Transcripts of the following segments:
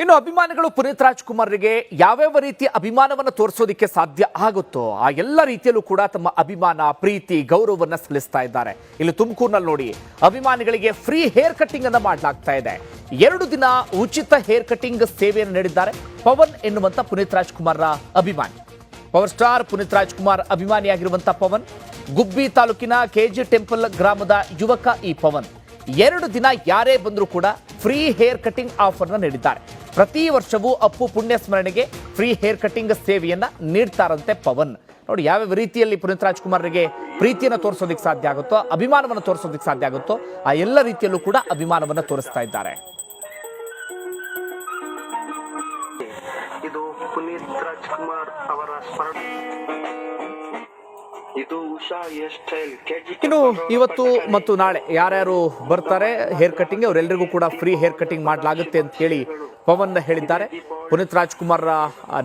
ಇನ್ನು ಅಭಿಮಾನಿಗಳು ಪುನೀತ್ ರಾಜ್ಕುಮಾರ್ಗೆ ಯಾವ್ಯಾವ ರೀತಿಯ ಅಭಿಮಾನವನ್ನು ತೋರಿಸೋದಕ್ಕೆ ಸಾಧ್ಯ ಆಗುತ್ತೋ ಆ ಎಲ್ಲ ರೀತಿಯಲ್ಲೂ ಕೂಡ ತಮ್ಮ ಅಭಿಮಾನ, ಪ್ರೀತಿ, ಗೌರವವನ್ನು ಸಲ್ಲಿಸ್ತಾ ಇದ್ದಾರೆ. ಇಲ್ಲಿ ತುಮಕೂರಿನಲ್ಲಿ ನೋಡಿ, ಅಭಿಮಾನಿಗಳಿಗೆ ಫ್ರೀ ಹೇರ್ ಕಟಿಂಗ್ ಅನ್ನು ಮಾಡಲಾಗ್ತಾ ಇದೆ. ಎರಡು ದಿನ ಉಚಿತ ಹೇರ್ ಕಟಿಂಗ್ ಸೇವೆಯನ್ನು ನೀಡಿದ್ದಾರೆ. ಪವನ್ ಎನ್ನುವಂತ ಪುನೀತ್ ರಾಜ್ಕುಮಾರ್ರ ಅಭಿಮಾನಿ. ಪವರ್ ಸ್ಟಾರ್ ಪುನೀತ್ ರಾಜ್ಕುಮಾರ್ ಅಭಿಮಾನಿಯಾಗಿರುವಂತ ಪವನ್. ಗುಬ್ಬಿ ತಾಲೂಕಿನ ಕೆಜಿ ಟೆಂಪಲ್ ಗ್ರಾಮದ ಯುವಕ ಈ ಪವನ್. ಎರಡು ದಿನ ಯಾರೇ ಬಂದರೂ ಕೂಡ ಫ್ರೀ ಹೇರ್ ಕಟಿಂಗ್ ಆಫರ್ನ ನೀಡಿದ್ದಾರೆ. ಪ್ರತಿ ವರ್ಷವೂ ಅಪ್ಪು ಪುಣ್ಯ ಸ್ಮರಣೆಗೆ ಫ್ರೀ ಹೇರ್ ಕಟಿಂಗ್ ಸೇವೆಯನ್ನ ನೀಡ್ತಾರಂತೆ ಪವನ್. ನೋಡಿ, ಯಾವ್ಯಾವ ರೀತಿಯಲ್ಲಿ ಪುನೀತ್ ರಾಜ್ಕುಮಾರ್ಗೆ ಪ್ರೀತಿಯನ್ನು ತೋರಿಸೋದಕ್ಕೆ ಸಾಧ್ಯ ಆಗುತ್ತೋ, ಅಭಿಮಾನವನ್ನು ತೋರಿಸೋದಕ್ಕೆ ಸಾಧ್ಯ ಆಗುತ್ತೋ, ಆ ಎಲ್ಲ ರೀತಿಯಲ್ಲೂ ಕೂಡ ಅಭಿಮಾನವನ್ನು ತೋರಿಸ್ತಾ ಇದ್ದಾರೆ. ಇದು ಪುನೀತ್ ರಾಜ್ಕುಮಾರ್ ಅವರ ಸ್ಮರಣ. ಇನ್ನು ಇವತ್ತು ಮತ್ತು ನಾಳೆ ಯಾರ್ಯಾರು ಬರ್ತಾರೆ ಹೇರ್ ಕಟಿಂಗ್ ಅವರೆಲ್ಲರಿಗೂ ಕೂಡ ಫ್ರೀ ಹೇರ್ ಕಟಿಂಗ್ ಮಾಡಲಾಗುತ್ತೆ ಅಂತ ಹೇಳಿ ಪವನ್ ಹೇಳಿದ್ದಾರೆ. ಪುನೀತ್ ರಾಜ್ಕುಮಾರ್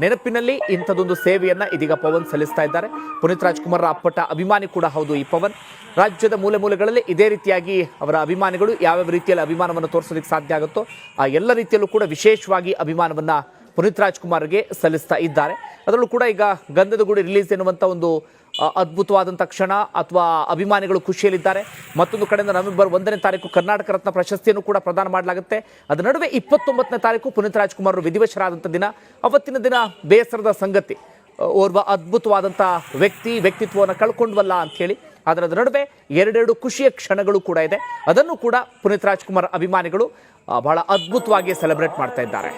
ನೆನಪಿನಲ್ಲಿ ಇಂಥದೊಂದು ಸೇವೆಯನ್ನ ಇದೀಗ ಪವನ್ ಸಲ್ಲಿಸ್ತಾ ಇದ್ದಾರೆ. ಪುನೀತ್ ರಾಜ್ಕುಮಾರ್ ಅಪ್ಪಟ ಅಭಿಮಾನಿ ಕೂಡ ಹೌದು ಈ ಪವನ್. ರಾಜ್ಯದ ಮೂಲೆ ಮೂಲೆಗಳಲ್ಲಿ ಇದೇ ರೀತಿಯಾಗಿ ಅವರ ಅಭಿಮಾನಿಗಳು ಯಾವ್ಯಾವ ರೀತಿಯಲ್ಲಿ ಅಭಿಮಾನವನ್ನು ತೋರಿಸೋದಕ್ಕೆ ಸಾಧ್ಯ ಆಗುತ್ತೋ ಆ ಎಲ್ಲ ರೀತಿಯಲ್ಲೂ ಕೂಡ ವಿಶೇಷವಾಗಿ ಅಭಿಮಾನವನ್ನ ಪುನೀತ್ ರಾಜ್ಕುಮಾರ್ಗೆ ಸಲ್ಲಿಸ್ತಾ ಇದ್ದಾರೆ. ಅದರಲ್ಲೂ ಕೂಡ ಈಗ ಗಂಧದ ಗುಡಿ ರಿಲೀಸ್ ಎನ್ನುವಂಥ ಒಂದು ಅದ್ಭುತವಾದಂಥ ಕ್ಷಣ ಅಥವಾ ಅಭಿಮಾನಿಗಳು ಖುಷಿಯಲ್ಲಿದ್ದಾರೆ. ಮತ್ತೊಂದು ಕಡೆಯಿಂದ ನವೆಂಬರ್ ಒಂದನೇ ತಾರೀಕು ಕರ್ನಾಟಕ ರತ್ನ ಪ್ರಶಸ್ತಿಯನ್ನು ಕೂಡ ಪ್ರದಾನ ಮಾಡಲಾಗುತ್ತೆ. ಅದರ ನಡುವೆ ಇಪ್ಪತ್ತೊಂಬತ್ತನೇ ತಾರೀಕು ಪುನೀತ್ ರಾಜ್ಕುಮಾರ್ ಅವರು ವಿಧಿವಶರಾದಂಥ ದಿನ, ಅವತ್ತಿನ ದಿನ ಬೇಸರದ ಸಂಗತಿ. ಓರ್ವ ಅದ್ಭುತವಾದಂಥ ವ್ಯಕ್ತಿ ವ್ಯಕ್ತಿತ್ವವನ್ನು ಕಳ್ಕೊಂಡ್ವಲ್ಲ ಅಂತ ಹೇಳಿ ಅದರ ನಡುವೆ ಎರಡೆರಡು ಖುಷಿಯ ಕ್ಷಣಗಳು ಕೂಡ ಇದೆ. ಅದನ್ನು ಕೂಡ ಪುನೀತ್ ರಾಜ್ಕುಮಾರ್ ಅಭಿಮಾನಿಗಳು ಬಹಳ ಅದ್ಭುತವಾಗಿ ಸೆಲೆಬ್ರೇಟ್ ಮಾಡ್ತಾ ಇದ್ದಾರೆ.